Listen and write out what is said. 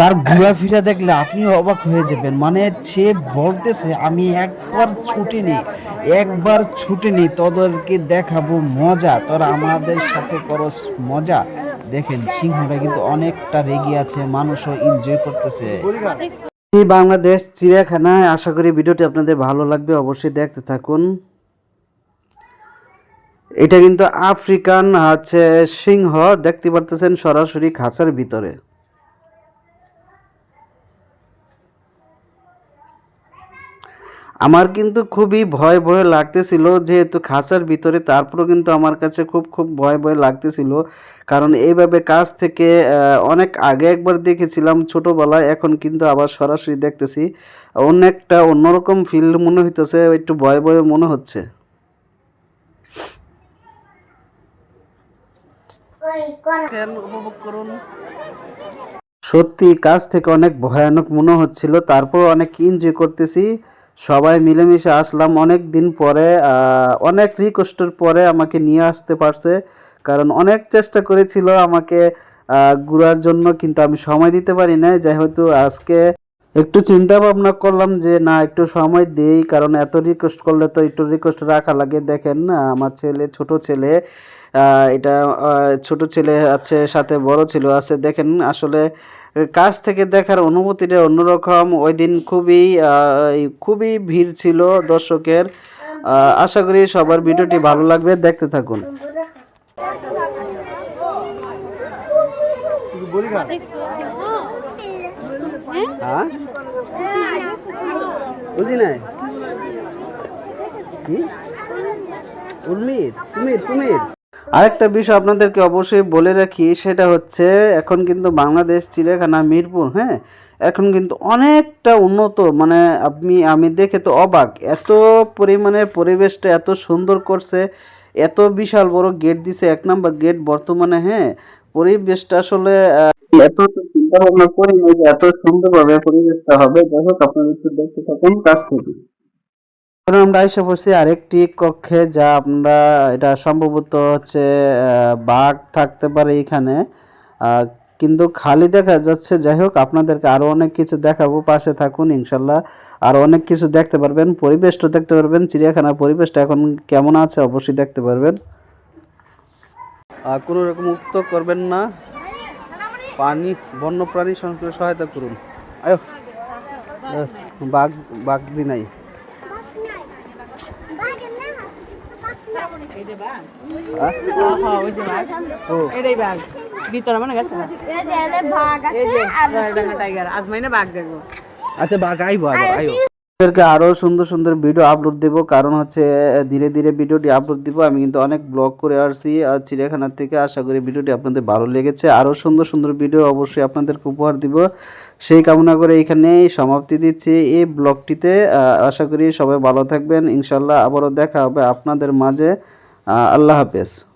তার ঘোরাফেরা দেখলে আপনি অবাক হয়ে যাবেন। মানে সে বলতেছে, আমি একবার ছুটে নেই একবার ছুটে নেই তোদেরকে দেখাবো মজা, তোরা আমাদের সাথে করস মজা। দেখেন, সিংহটা কিন্তু অনেকটা রেগে আছে, মানুষও এনজয় করতেছে। বাংলাদেশ চিড়িয়াখানায় আশা করি ভিডিওটি আপনাদের ভালো লাগবে, অবশ্যই দেখতে থাকুন। এটা কিন্তু আফ্রিকান, হচ্ছে সিংহ, দেখতে পারতেছেন সরাসরি খাঁচার ভিতরে। আমার কিন্তু খুবই ভয় ভয় লাগতেছিল যেহেতু খাঁচার ভিতরে তারপরেও কিন্তু আমার কাছে খুব খুব ভয় ভয় লাগতেছিল। কারণ এইভাবে কাজ থেকে অনেক আগে একবার দেখেছিলাম ছোটোবেলায় এখন কিন্তু আবার সরাসরি দেখতেছি। অনেকটা অন্যরকম ফিল মনে হইতেছে একটু ভয় ভয় মনে হচ্ছে। উপভোগ করুন। সত্যি কাজ থেকে অনেক ভয়ানক মনে হচ্ছিল তারপর অনেক এনজয় করতেছি। সবাই মিলেমিশে আসলাম। অনেক দিন পরে অনেক রিকোয়েস্টের পরে আমাকে নিয়ে আসতে পারছে। কারণ অনেক চেষ্টা করেছিল আমাকে ঘোরার জন্য, কিন্তু আমি সময় দিতে পারি না যেহেতু আজকে একটু চিন্তা ভাবনা করলাম যে, না, একটু সময় দেই, কারণ এত রিকোয়েস্ট করলে তো একটু রিকোয়েস্ট রাখা লাগে। দেখেন, আমার ছেলে, ছোট ছেলে এটা ছোট ছেলে আছে, সাথে বড় ছেলে আছে। দেখেন, আসলে কাছ থেকে দেখার অনুভূতিটা অন্যরকম। ওই দিন খুবই খুবই ভিড় ছিল দর্শকের। আশা করি সবার ভিডিওটি ভালো লাগবে, দেখতে থাকুন। হ্যাঁ? বুঝি নাই? কি? উর্মির আরেকটা বিষয় আপনাদেরকে অবশ্যই বলে রাখি, সেটা হচ্ছে এখন কিন্তু বাংলাদেশ, চিড়িয়াখানা, মিরপুর হ্যাঁ? এখন কিন্তু অনেকটা উন্নত মানে আপনি, আমি দেখে তো অবাক। এত পরিমাণে পরিবেশটা এত সুন্দর করছে, এত বিশাল বড় গেট দিছে, এক নাম্বার গেট বর্তমানে হ্যাঁ? পরিবেশটা আসলে এত চিন্তা ভাবনা করিনি যে এত সুন্দরভাবে পরিবেশটা হবে। যাই হোক, আপনারা একটু দেখতে থাকুন কাছ থেকে। এখন আমরা এসে পড়ছি আরেকটি কক্ষে যা আমরা, এটা সম্ভবত হচ্ছে বাঘ থাকতে পারে এখানে। কিন্তু খালি দেখা যাচ্ছে, যাই হোক, আপনাদেরকে আরও অনেক কিছু দেখাবো। পাশে থাকুন, ইনশাল্লাহ আর অনেক কিছু দেখতে পারবেন। পরিবেশটা দেখতে পারবেন, চিড়িয়াখানার পরিবেশটা এখন কেমন আছে অবশ্যই দেখতে পারবেন। কোনো রকম উক্ত করবেন না। পানি, বন্যপ্রাণী সংরক্ষণে সহায়তা করুন। আয়ো বাঘ বাঘ দি নাই হ্যাঁ? হ্যাঁ, ওই যে বাঘ। ও এটাই বাঘ। ভিতরে মনে গেছে? না? এই যে এনে ভাগ এই আছে যে আর রায়ডাঙ্গা টাইগার। আজমাইনে বাঘ দেখব। আচ্ছা বাঘ আইবো আবার আইবো। আপনাদেরকে আরও সুন্দর সুন্দর ভিডিও আপলোড দেব কারণ হচ্ছে ধীরে ধীরে ভিডিওটি আপলোড দিব। আমি কিন্তু অনেক ব্লগ করে আসছি আর চিড়িয়াখানা থেকে। আশা করি ভিডিওটি আপনাদের ভালো লেগেছে। আরও সুন্দর সুন্দর ভিডিও অবশ্যই আপনাদেরকে উপহার দিব। সেই কামনা করে এখানেই সমাপ্তি দিচ্ছি এই ব্লগটিতে আশা করি সবাই ভালো থাকবেন। ইনশাল্লাহ আবারও দেখা হবে আপনাদের মাঝে। আল্লাহ হাফেজ।